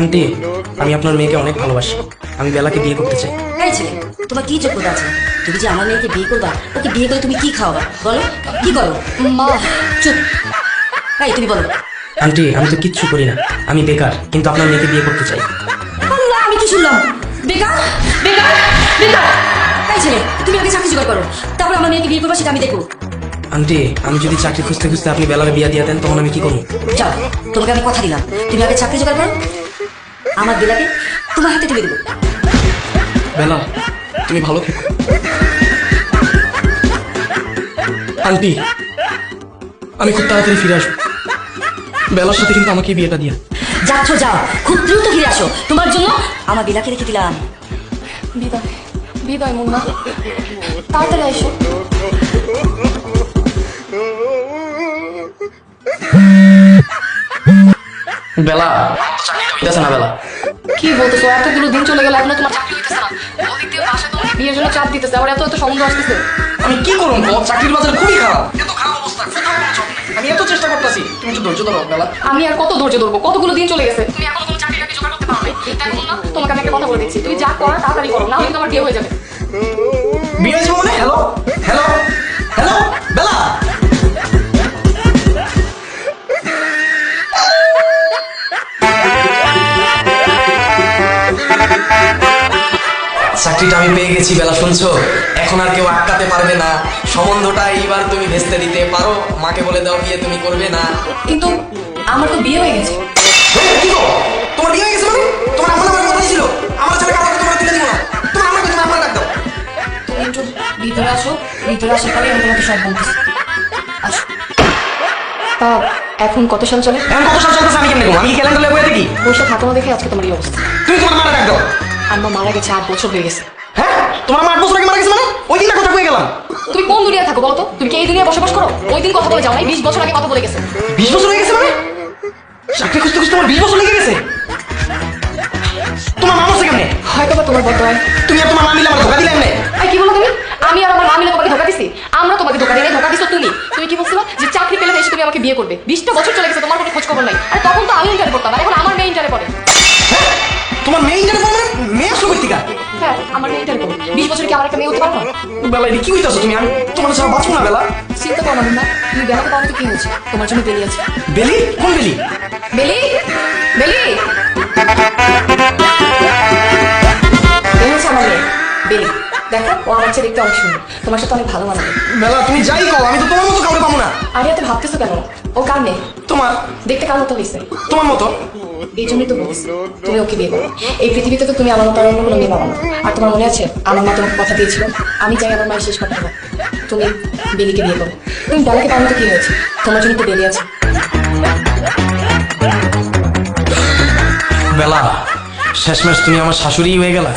Aunty আমি আপনার মেয়েকে অনেক ভালোবাসি। আমি বেলাকে বিয়ে করতে চাই। এই ছেলে তোমার কি যোগ্যতা আছে? তুমি যে আমার মেয়েকে বিয়ে করবা ওকে বিয়ে করে তুমি কি খাওয়াবা? বলো কি করো মা চুপ। এই তুমি বলো। আন্টি আমি তো কিচ্ছু করি না। আমি বেকার কিন্তু আপনার মেয়েকে বিয়ে করতে চাই। আল্লাহ আমি কি শুনলাম? বেকার? বেকার? বেকার? এই ছেলে তুমি আগে চাকরি জোগাড় করো। তারপর আমার মেয়েকে বিয়ে করবা সেটা আমি দেখব। আন্টি আমি যদি চাকরি খুঁজতে খুঁজতে আপনি বেলার বিয়ে দিয়ে দেন তখন আমি কি করব? যাও তোমাকে আমি কথা দিলাম। তুমি আগে চাকরি জোগাড় করো। আমার বেলাকে তোমার হাতে তুলে দেবো। বেলা তুমি ভালো থেকো। আন্টি আমি খুব তাড়াতাড়ি ফিরে আসব। বেলার সাথে কিন্তু আমাকে বিয়েটা দিয়ে যাচ্ছ যাও। খুব দ্রুত ফিরে আসো। তোমার জন্য আমার বেলাকে রেখে দিলাম। বিদায় বিদায় মুন্না। তাড়াতাড়ি এসো বেলা। চাকরিটা না বেলা। কি বলতেছো? এতগুলো দিন চলে গেল এখনও তোমার চাকরি হইতেছে না। ওদিক বাসা তোমাকে বিয়ের জন্য চাপ দিতেছে আবার এত এত সম্বন্ধ আসতেছে। আমি কি করুন চাকরির বাজার খুবই খারাপ। এত খারাপ অবস্থা কোথাও কোনো job নেই। আমি এত চেষ্টা করতেছি তুমি একটু ধৈর্য ধরো বেলা। আমি আর কত ধৈর্য ধরবো? কতগুলো দিন চলে গেছে? তুমি এখনও কোনো চাকরি টাকরি জোগাড় করতে পারো নাই? দেখো না তোমাকে আমি একটা কথা বলে দিচ্ছি। তুমি যা করার তাড়াতাড়ি করো না হলে কিন্তু আমার বিয়ে হয়ে যাবে। বিয়ে হয়েছে মানে? হ্যালো চাকরিটা আমি পেয়ে গেছি বেলা শুনছো? এখন আর কেউ আটকাতে পারবে না। সম্বন্ধটা এইবার তুমি ভেস্তে দিতে পারো। মাকে বলে দাও বিয়ে তুমি করবে না। কিন্তু আমার তো বিয়ে হয়ে গেছে। তোমার বিয়ে হয়ে গেছে মানে? তোমার আমার আমার ছিল। আমার ছেলে কাউকে তোমার দিব না। তোমার আমার দাও। তুমি একটু ভিতরে আসো। ভিতরে আসার পরে আমি তোমাকে সব বলতেছি। তা এখন কত সাল চলে? এখন কত সাল চলতেছে আমি কেমনে ঘুম? আমি কি ক্যালেন্ডারে বয়ে দেখি বসে থাকো দেখে আজকে তোমার এই অবস্থা। তুমি তোমার মারা ডাক দাও। আম্মা মারা গেছে আট বছর হয়ে গেছে। হ্যাঁ? তোমার মা আট বছর আগে মারা গেছে মানে? ওই দিনটা কথা কয়ে গেলাম। তুমি কোন দুনিয়ায় থাকো বলো তো? তুমি কি এই দুনিয়ায় বসবাস করো? ওই দিন কথা বলে যাও নাই বিশ বছর আগে কথা বলে গেছে। বিশ বছর হয়ে গেছে মানে? চাকরি খুঁজতে খুঁজতে তোমার বিশ বছর লেগে গেছে? তোমার মা মরছে কেমনে? হয়তো বা তোমার বদ্ধ হয় তুমি আর তোমার মা মিলে আমার ধোকা দিলে এমনে এই কি বলো তুমি? আমি আর আমার মা মিলে তোমাকে ধোকা দিছি। আমরা তোমাকে ধোকা নাই, ধোকা দিছো তুমি। তুমি কি বলছো যে চাকরি পেলে এসে তুমি আমাকে বিয়ে করবে। বিশটা বছর চলে গেছে তোমার কোনো খোঁজ খবর নাই। আর তখন তো আমি ইন্টারে আর এখন আমার মেয়ে ইন্টারে পড়ে। হ্যাঁ? তোমার মেয়ে ইন্টারে পড়ে হ্যাঁ আমার মেয়ে ইন্টারে বিশ বছর কি আমার একটা মেয়ে হতে পারব? বেলা কি হইতাছো তুমি? আমি তোমার ছাড়া বাঁচবো না বেলা। চিন্তা করো না না তুমি বেলাকে পাবো তো কি হয়েছে? তোমার জন্য বেলি আছে। বেলি? কোন বেলি? বেলি? বেলি? এই হচ্ছে আমার মেয়ে বেলি। দেখো ও আমার চেয়ে দেখতে অনেক সুন্দর। তোমার সাথে অনেক ভালো মানাবে। বেলা তুমি যাই কও আমি তো তোমার আর এত ভাবতেছো কেন? ও কার মেয়ে? তোমার? দেখতে কার মতো হয়েছে? তোমার মতো? এই জন্যই তো বলছি তুমি ওকে বিয়ে করো। এই পৃথিবীতে তো তুমি আমার মতো অন্য কোনো মেয়ে পাবো না। আর তোমার মনে আছে আমার মা তোমাকে কথা দিয়েছিল? আমি চাই আমার মায়ের শেষ কথা। তুমি বেলিকে বিয়ে করো। তুমি বেলাকে পাবো তো কি হয়েছে? তোমার জন্য তো বেলি আছে। বেলা শেষমেশ তুমি আমার শাশুড়ি হয়ে গেলা।